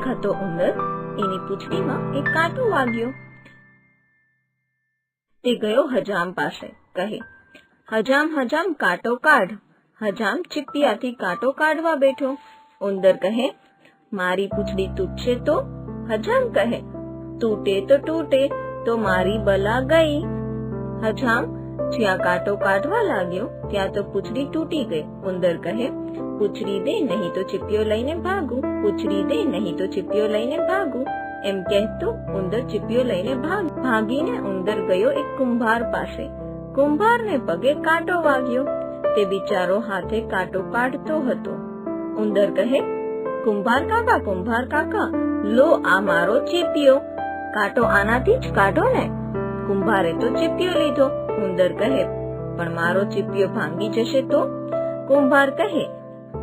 એક હતો ઉંદર. એની પૂંછડીમાં એક કાંટો વાગ્યો. તે ગયો હજામ પાસે. કહે, હજામ હજામ, કાંટો કાઢ. હજામ ચીપિયાથી કાંટો કાઢવા બેઠો. ઉંદર કહે, મારી પૂંછડી તૂટશે તો? હજામ કહે, તૂટે તો તૂટે, તો મારી બલા ગઈ. હજામ જ્યાં કાંટો કાઢવા લાગ્યો, ત્યાં તો પૂંછડી તૂટી ગઈ. ઉંદર કહે, પૂંછડી દે, નહીં તો ચીપિયો લઈને ભાગું. પૂંછડી દે, નહીં તો ચીપિયો લઈને ભાગું. એમ કહેતો ઉંદર ચીપિયો લઈને ભાગ, ભાગીને ઉંદર ગયો એક કુંભાર પાસે. કુંભારને પગે કાંટો વાગ્યો. તે બિચારો હાથે કાંટો કાઢતો હતો. ઉંદર કહે, કુંભાર કાકા કુંભાર કાકા, લો આ મારો ચીપિયો. કાંટો આનાથી જ કાઢો ને. કુંભારે તો ચીપિયો લીધો. ઉંદર કહે, પણ મારો ચીપિયો ભાંગી જશે તો? કુંભાર કહે,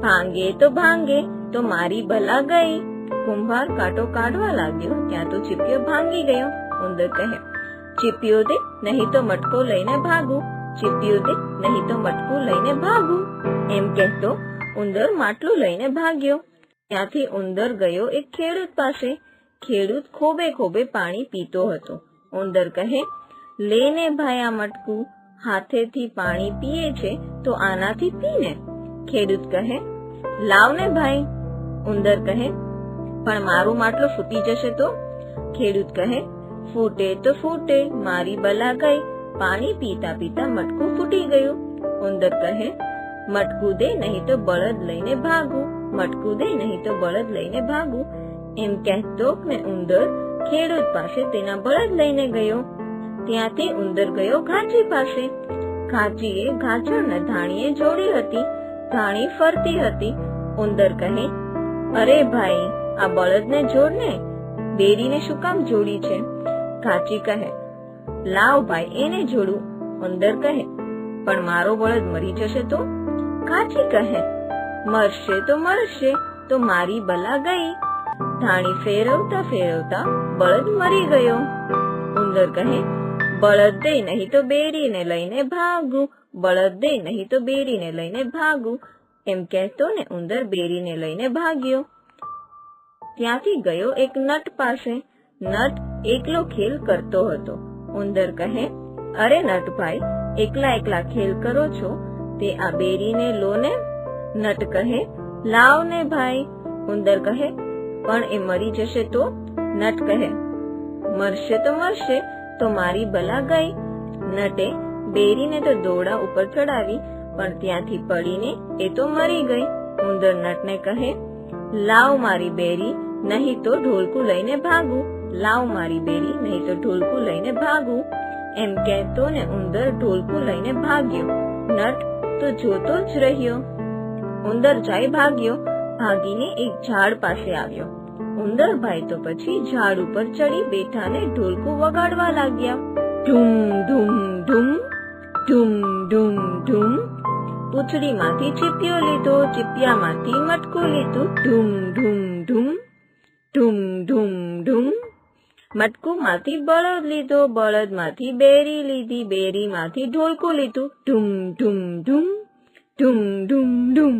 ભાંગે તો ભાંગે, તો મારી ભલા ગઈ. કુંભાર કાંટો કાઢવા લાગ્યો, ત્યાં તો ચીપિયો ભાંગી ગયો. ઉંદર કહે, ચીપિયો દે, નહીં તો મટકો લઈને ભાગું. ચીપિયો દે, નહીં તો મટકું લઈને ભાગું. એમ કહેતો ઉંદર માટલું લઈને ભાગ્યો. ત્યાંથી ઉંદર ગયો એક ખેડૂત પાસે. ખેડૂત ખોબે ખોબે પાણી પીતો હતો. ઉંદર કહે લેને ભાઈ આ મટકું હાથેથી પાણી પીએ છે તો આનાથી પીને ખેડૂત કહે લાવ ને ભાઈ. ઉંદર કહે, પણ મારું માટલું ફૂટી જશે તો? ખેડૂત કહે, ફૂટે તો ફૂટે, મારી બલા ગઈ, પાણી પીતા પીતા મટકું ફૂટી ગયું. ઉંદર કહે, મટકું દે નહીં તો બળદ લઈને ભાગું, મટકું દે નહીં તો બળદ લઈને ભાગું. એમ કહેતો ને ઉંદર ખેડૂત પાસે તેના બળદ લઈને ગયો. ત્યાંથી ઉંદર ગયો ઘાંચી પાસે. ઘાંચીએ ઘાંચણને ધાણીએ જોડી હતી. ધાણી ફરતી હતી. ઉંદર કહે, અરે ભાઈ, આ બળદને જોડને બેરીને શું કામ જોડી છે? ઘાંચી કહે, લાવ ભાઈ, એને જોડું. ઉંદર કહે, પણ મારો બળદ મરી જશે તો? ઘાંચી કહે, મરશે તો મરશે, તો મારી બલા ગઈ. ધાણી ફેરવતા ફેરવતા બળદ મરી ગયો. ઉંદર કહે બળદ દે નહીં તો બેરીને લઈને ભાગું, બળદ દે નહીં તો બેરીને લઈને ભાગું. એમ કહેતો ને ઉંદર બેરીને લઈને ભાગ્યો. ત્યાંથી ગયો એક નટ પાસે. નટ એકલો ખેલ કરતો હતો. ઉંદર કહે, અરે નટભાઈ, એકલા એકલા ખેલ કરો છો? તે આ બેરીને લો ને. નટ કહે, લાવ ને ભાઈ. ઉંદર કહે, પણ એ મરી જશે તો? નટ કહે, મરશે તો મરશે તો મારી બલા ગઈ. નટે બેરીને તો દોડા ઉપર ચડાવી, પણ ત્યાંથી પડીને એ તો મરી ગઈ. ઉંદર નટને કહે, લાવ મારી બેરી, નહીં તો ઢોલકું લઈને ભાગું. લાવ મારી બેરી, નહીં તો ઢોલકું લઈને ભાગું. એમ કહેતો ને ઉંદર ઢોલકું લઈને ભાગ્યો. નટ તો જોતો જ રહ્યો. ઉંદર જાય ભાગ્યો. ભાગીને એક ઝાડ પાસે આવ્યો. ઉંદર ભાઈ તો પછી ઝાડ ઉપર ચડી બેઠા ને ઢોલકું વગાડવા લાગ્યા ધૂમ ધૂમ ધૂમ ધૂમ ધૂમ ધૂમ પૂંછડીમાંથી ચીપિયો લીધો ચીપિયામાંથી મટકું લીધું ધૂમ ધૂમ ધૂમ ધૂમ ધૂમ ધૂમ મટકુમાંથી બળદ લીધો બળદમાંથી બેરી લીધી બેરીમાંથી ઢોલકું લીધું ધૂમ ધૂમ ધૂમ ધૂમ ધૂમ ધૂમ